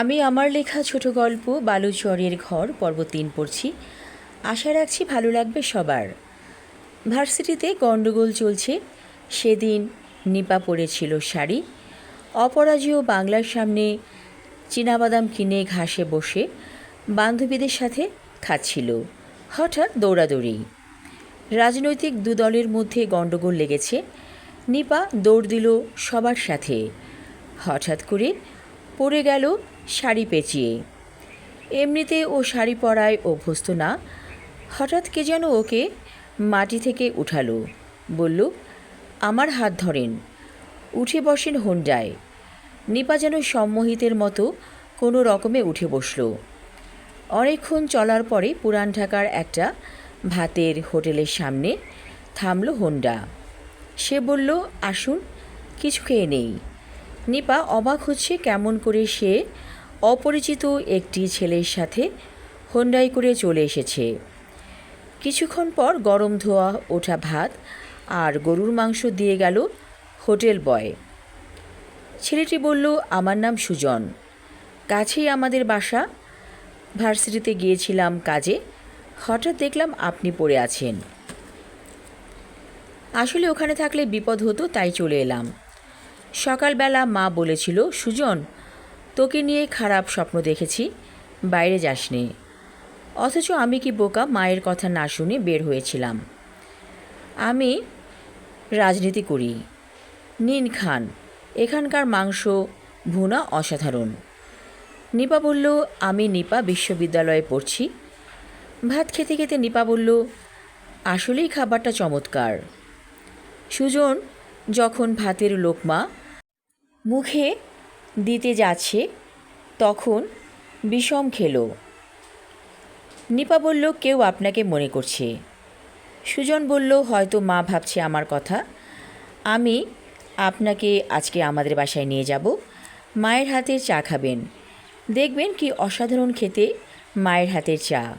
আমি আমার লেখা ছোট গল্প বালুচরের ঘর, পর্ব তিন পড়ছি। আশা রাখছি ভালো লাগবে সবার। ভার্সিটিতে গণ্ডগোল চলছে। সেদিন নিপা পরেছিল শাড়ি। অপরাজেয় বাংলার সামনে চীনাবাদাম কিনে ঘাসে বসে বান্ধবীদের সাথে খাচ্ছিল। হঠাৎ দৌড়াদৌড়ি। রাজনৈতিক দু দলের মধ্যে গণ্ডগোল লেগেছে। নিপা দৌড় দিল সবার সাথে। হঠাৎ করে পড়ে গেল শাড়ি পেঁচিয়ে। এমনিতে ও শাড়ি পরায় অভ্যস্ত না। হঠাৎ কে যেন ওকে মাটি থেকে উঠালো। বলল, আমার হাত ধরেন। উঠে বসেন হোন্ডায়। নিপা যেন সম্মোহিতের মতো কোনো রকমে উঠে বসল। অনেকক্ষণ চলার পরে পুরান ঢাকার একটা ভাতের হোটেলের সামনে থামল হোন্ডা। সে বলল, আসুন, কিছু খেয়ে নেই। নিপা অবাক হচ্ছে কেমন করে সে অপরিচিত একটি ছেলের সাথে হোন্ডাই করে চলে এসেছে। কিছুক্ষণ পর গরম ধোয়া, ওঠা ভাত আর গরুর মাংস দিয়ে গেল হোটেল বয়। ছেলেটি বলল, আমার নাম সুজন। কাছেই আমাদের বাসা। ভার্সিটিতে গিয়েছিলাম কাজে। হঠাৎ দেখলাম আপনি পড়ে আছেন। আসলে ওখানে থাকলে বিপদ হতো, তাই চলে এলাম। সকালবেলা মা বলেছিল, সুজন, তোকে নিয়ে খারাপ স্বপ্ন দেখেছি, বাইরে যাসনি। অথচ আমি কি বোকা মায়ের কথা না শুনে বের হয়েছিলাম। আমি রাজনীতি করি। নিন খান, এখানকার মাংস, ভুনা অসাধারণ। নিপা বলল, আমি নিপা বিশ্ববিদ্যালয়ে পড়ছি। ভাত খেতে খেতে নিপা বলল, আসলেই খাবারটা চমৎকার। সুজন, যখন ভাতের লোকমা মুখে দিতে যাচ্ছে, তখন বিষম খেলো। নিপা বলল, কেউ আপনাকে মনে করছে? সুজন বলল, হয়তো মা ভাবছে আমার কথা। আমি আপনাকে আজকে আমাদের বাসায় নিয়ে যাব। মায়ের হাতের চা খাবেন। দেখবেন কি অসাধারণ খেতে মায়ের হাতের চা।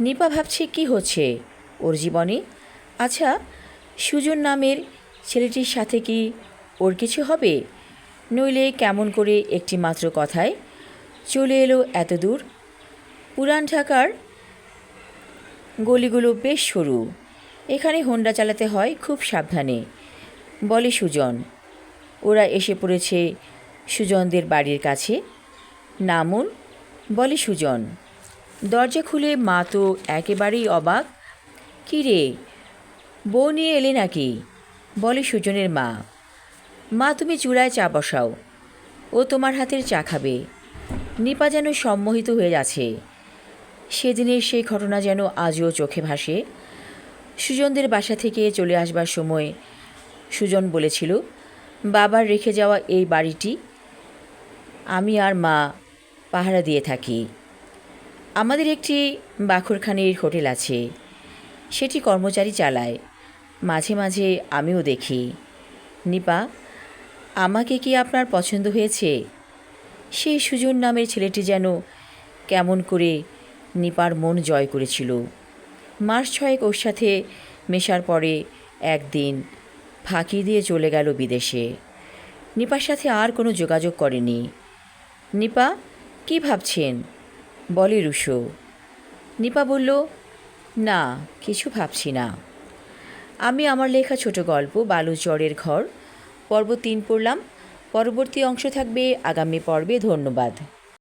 নিপা ভাবছে, কি হচ্ছে ওর জীবনে? আচ্ছা সুজন নামের ছেলেটির সাথে কি ওর কিছু হবে? নইলে কেমন করে একটি মাত্র কথায় চলে এলো এত দূর? পুরান ঢাকার গলিগুলো বেশ সরু। এখানে হোন্ডা চালাতে হয় খুব সাবধানে, বলে সুজন। ওরা এসে পড়েছে সুজনদের বাড়ির কাছে। নামুন, বলে সুজন। দরজা খুলে মা তো একেবারেই অবাক। কী রে, বউ নিয়ে এলে নাকি? বলে সুজনের মা। মা, তুমি চূড়ায় চা বসাও। ও তোমার হাতের চা খাবে। নিপা যেন সম্মোহিত হয়ে আছে সেদিনের সেই ঘটনা যেন আজও চোখে ভাসে। সুজনদের বাসা থেকে চলে আসবার সময় সুজন বলেছিল, বাবার রেখে যাওয়া এই বাড়িটি আমি আর মা পাহারা দিয়ে থাকি। আমাদের একটি বাখরখানির হোটেল আছে। সেটি কর্মচারী চালায়। মাঝে মাঝে আমিও দেখি। নিপা আমাকে কি আপনার পছন্দ হয়েছে? সেই সুজন নামের ছেলেটি যেন কেমন করে নিপার মন জয় করেছিল। মাস ছয়েক ওর সাথে মেশার পরে একদিন ফাঁকি দিয়ে চলে গেল বিদেশে। নিপার সাথে আর কোনো যোগাযোগ করেনি। নিপা, কি ভাবছেন? বলে রুশো। নিপা বলল, না, কিছু ভাবছি না। আমি আমার লেখা ছোট গল্প, বালুচরের ঘর পর্ব তিন পড়লাম। পরবর্তী অংশ থাকবে আগামী পর্বে। ধন্যবাদ।